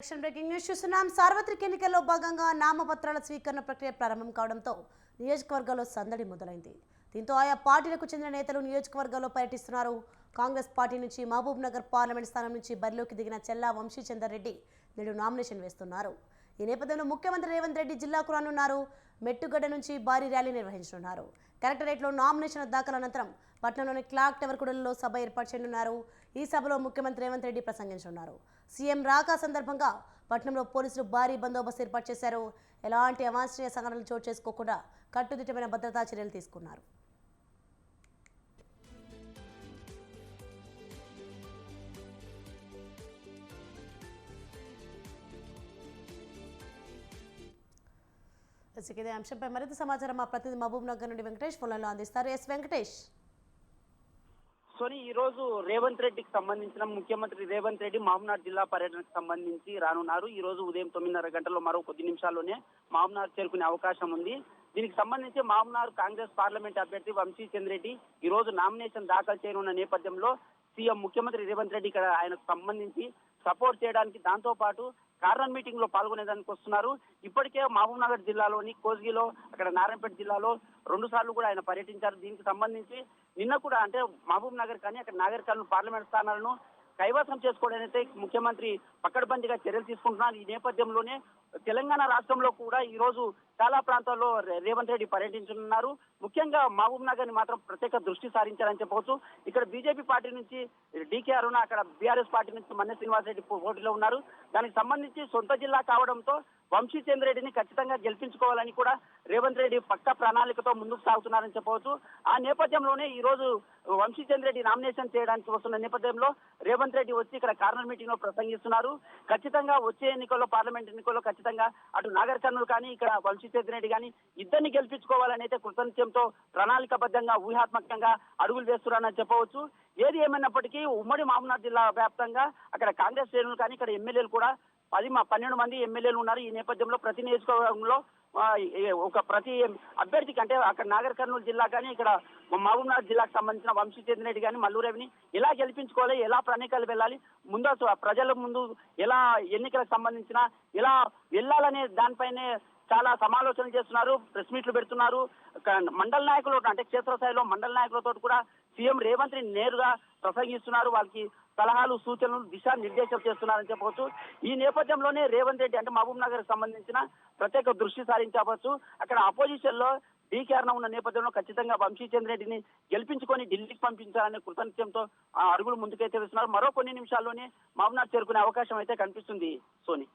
Election breaking news చూస్తున్నాం. సార్వత్రిక ఎన్నికల్లో భాగంగా నామపత్రాల స్వీకరణ ప్రక్రియ ప్రారంభం కావడంతో నియోజకవర్గాల్లో సందడి మొదలైంది. దీంతో ఆయా పార్టీలకు చెందిన నేతలు నియోజకవర్గాల్లో పర్యటిస్తున్నారు. కాంగ్రెస్ పార్టీ నుంచి మహబూబ్ నగర్ పార్లమెంట్ స్థానం నుంచి బరిలోకి దిగిన చెల్లా వంశీచందర్ రెడ్డి నేడు నామినేషన్ వేస్తున్నారు. ఈ నేపథ్యంలో ముఖ్యమంత్రి రేవంత్ రెడ్డి జిల్లాకు రానున్నారు. మెట్టుగడ్డ నుంచి భారీ ర్యాలీ నిర్వహించనున్నారు. కలెక్టరేట్లో నామినేషన్ దాఖలు అనంతరం పట్టణంలోని క్లాక్ టవర్ కుడలలో సభ ఏర్పాటు చేయనున్నారు. ఈ సభలో ముఖ్యమంత్రి రేవంత్ రెడ్డి ప్రసంగించనున్నారు. సీఎం రాక సందర్భంగా పట్నంలో పోలీసులు భారీ బందోబస్తు ఏర్పాటు చేశారు. ఎలాంటి అవాంఛనీయ సంఘటనలు చోటు చేసుకోకుండా కట్టుదిట్టమైన భద్రతా చర్యలు తీసుకున్నారు. ఇదే అంశంపై మరింత సమాచారం మా ప్రతినిధి మహబూబ్ నగర్ నుండి వెంకటేష్ ఫోన్లో అందిస్తారు. ఎస్ వెంకటేష్. సోని ఈ రోజు రేవంత్ రెడ్డికి సంబంధించిన ముఖ్యమంత్రి రేవంత్ రెడ్డి మహబూబ్నగర్ జిల్లా పర్యటనకు సంబంధించి రానున్నారు. ఈ రోజు ఉదయం తొమ్మిదిన్నర గంటల్లో మరో కొద్ది నిమిషాల్లోనే మహబూబ్నగర్ చేరుకునే అవకాశం ఉంది. దీనికి సంబంధించి మహబూబ్నగర్ కాంగ్రెస్ పార్లమెంట్ అభ్యర్థి వంశీ చంద్రెడ్డి ఈ రోజు నామినేషన్ దాఖలు చేయనున్న నేపథ్యంలో సీఎం ముఖ్యమంత్రి రేవంత్ రెడ్డి ఇక్కడ ఆయనకు సంబంధించి సపోర్ట్ చేయడానికి దాంతో పాటు కార్నర్ మీటింగ్లో పాల్గొనేదానికి వస్తున్నారు. ఇప్పటికే మహబూబ్ నగర్ జిల్లాలోని కోజ్గిలో అక్కడ నారాయణపేట జిల్లాలో రెండు సార్లు కూడా ఆయన పర్యటించారు. దీనికి సంబంధించి నిన్న కూడా అంటే మహబూబ్ నగర్ కానీ అక్కడ నాగరికాలను పార్లమెంట్ స్థానాలను కైవసం చేసుకోవడానికి ముఖ్యమంత్రి పక్కడబందిగా చర్యలు తీసుకుంటున్నారు. ఈ నేపథ్యంలోనే తెలంగాణ రాష్ట్రంలో కూడా ఈ రోజు చాలా ప్రాంతాల్లో రేవంత్ రెడ్డి పర్యటించనున్నారు. ముఖ్యంగా మహబూబ్ నగర్ని మాత్రం ప్రత్యేక దృష్టి సారించారని చెప్పవచ్చు. ఇక్కడ బీజేపీ పార్టీ నుంచి డీకే అరుణ అక్కడ బీఆర్ఎస్ పార్టీ నుంచి మన్నె శ్రీనివాసరెడ్డి పోటీలో ఉన్నారు. దానికి సంబంధించి సొంత జిల్లా కావడంతో రెడ్డిని ఖచ్చితంగా గెలిపించుకోవాలని కూడా రేవంత్ రెడ్డి పక్క ప్రణాళికతో ముందుకు సాగుతున్నారని చెప్పవచ్చు. ఆ నేపథ్యంలోనే ఈ రోజు వంశీ రెడ్డి నామినేషన్ చేయడానికి వస్తున్న నేపథ్యంలో రేవంత్ రెడ్డి వచ్చి ఇక్కడ కార్నర్ మీటింగ్లో ప్రసంగిస్తున్నారు. ఖచ్చితంగా వచ్చే ఎన్నికల్లో పార్లమెంట్ ఎన్నికల్లో ఖచ్చితంగా అటు నాగర్ కర్నూలు కానీ ఇక్కడ వంశీ రెడ్డి కానీ ఇద్దరిని గెలిపించుకోవాలని అయితే కృతనిశ్చయంతో ప్రణాళికబద్ధంగా ఊహాత్మకంగా అడుగులు వేస్తున్నారని చెప్పవచ్చు. ఏది ఏమైనప్పటికీ ఉమ్మడి మామనాథ్ జిల్లా వ్యాప్తంగా అక్కడ కాంగ్రెస్ శ్రేణులు కానీ ఇక్కడ ఎమ్మెల్యేలు కూడా పది మా పన్నెండు మంది ఎమ్మెల్యేలు ఉన్నారు. ఈ నేపథ్యంలో ప్రతి నియోజకవర్గంలో ఒక ప్రతి అభ్యర్థికి అంటే అక్కడ నాగర్ కర్నూలు జిల్లా కానీ ఇక్కడ మహబూబ్నగర్ జిల్లాకు సంబంధించిన వంశీ చెందినట్టు కానీ మల్లూరేవిని ఎలా గెలిపించుకోవాలి ఎలా ప్రణాళికలు వెళ్ళాలి ముందు ప్రజల ముందు ఎలా ఎన్నికలకు సంబంధించిన ఎలా వెళ్ళాలనే దానిపైనే చాలా సమాలోచనలు చేస్తున్నారు ప్రెస్ మీట్లు పెడుతున్నారు. మండల నాయకులు అంటే క్షేత్రస్థాయిలో మండల నాయకులతో కూడా సీఎం రేవంత్ రెడ్డి నేరుగా ప్రసంగిస్తున్నారు. వాళ్ళకి సలహాలు సూచనలు దిశా నిర్దేశం చేస్తున్నారని చెప్పవచ్చు. ఈ నేపథ్యంలోనే రేవంత్ రెడ్డి అంటే మహబూబ్ నగర్ సంబంధించిన ప్రత్యేక దృష్టి సారించవచ్చు. అక్కడ అపోజిషన్లో డీకేరణ ఉన్న నేపథ్యంలో ఖచ్చితంగా వంశీచంద్ర రెడ్డిని గెలిపించుకొని ఢిల్లీకి పంపించాలనే కృతజ్ఞతతో ఆ అడుగులు ముందుకైతే వేస్తున్నారు. మరో కొన్ని నిమిషాల్లోనే మహబూబ్నగర్ చేరుకునే అవకాశం అయితే కనిపిస్తుంది. సోని.